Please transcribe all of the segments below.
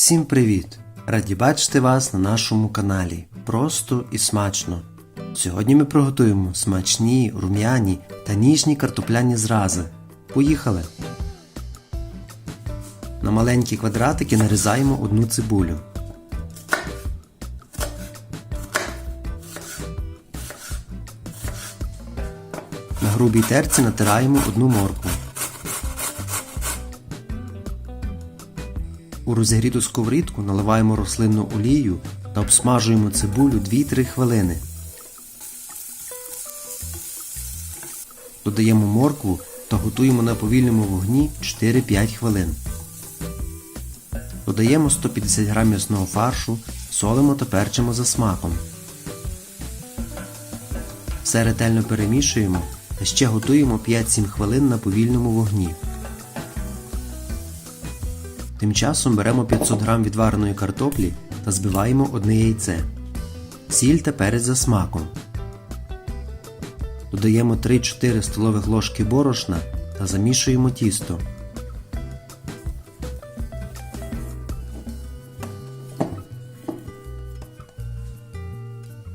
Всім привіт! Раді бачити вас на нашому каналі. Просто і смачно. Сьогодні ми приготуємо смачні, рум'яні та ніжні картопляні зрази. Поїхали! На маленькі квадратики нарізаємо одну цибулю. На грубій терці натираємо одну моркву. У розігріту сковорідку наливаємо рослинну олію та обсмажуємо цибулю 2-3 хвилини. Додаємо моркву та готуємо на повільному вогні 4-5 хвилин. Додаємо 150 г м'ясного фаршу, солимо та перчимо за смаком. Все ретельно перемішуємо та ще готуємо 5-7 хвилин на повільному вогні. Тим часом беремо 500 г відвареної картоплі та збиваємо одне яйце, сіль та перець за смаком. Додаємо 3-4 столових ложки борошна та замішуємо тісто.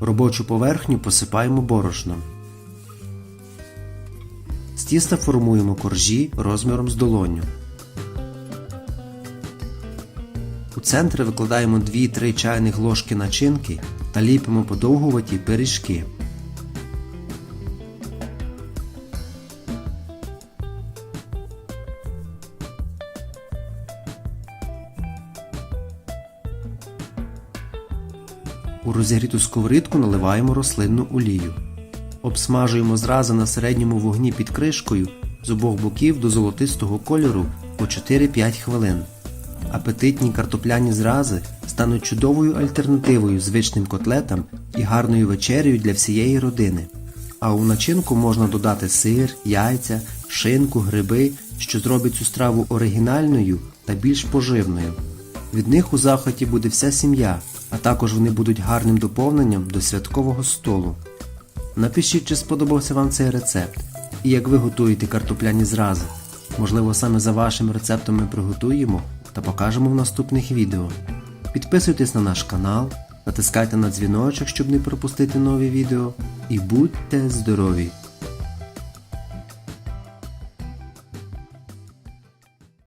Робочу поверхню посипаємо борошном. З тіста формуємо коржі розміром з долоню. Центр викладаємо 2-3 чайних ложки начинки та ліпимо подовгуваті пиріжки. У розігріту сковорідку наливаємо рослинну олію. Обсмажуємо зрази на середньому вогні під кришкою з обох боків до золотистого кольору по 4-5 хвилин. Апетитні картопляні зрази стануть чудовою альтернативою звичним котлетам і гарною вечерею для всієї родини. А у начинку можна додати сир, яйця, шинку, гриби, що зробить цю страву оригінальною та більш поживною. Від них у захваті буде вся сім'я, а також вони будуть гарним доповненням до святкового столу. Напишіть, чи сподобався вам цей рецепт і як ви готуєте картопляні зрази. Можливо, саме за вашим рецептом ми приготуємо та покажемо в наступних відео. Підписуйтесь на наш канал, натискайте на дзвіночок, щоб не пропустити нові відео. І будьте здорові!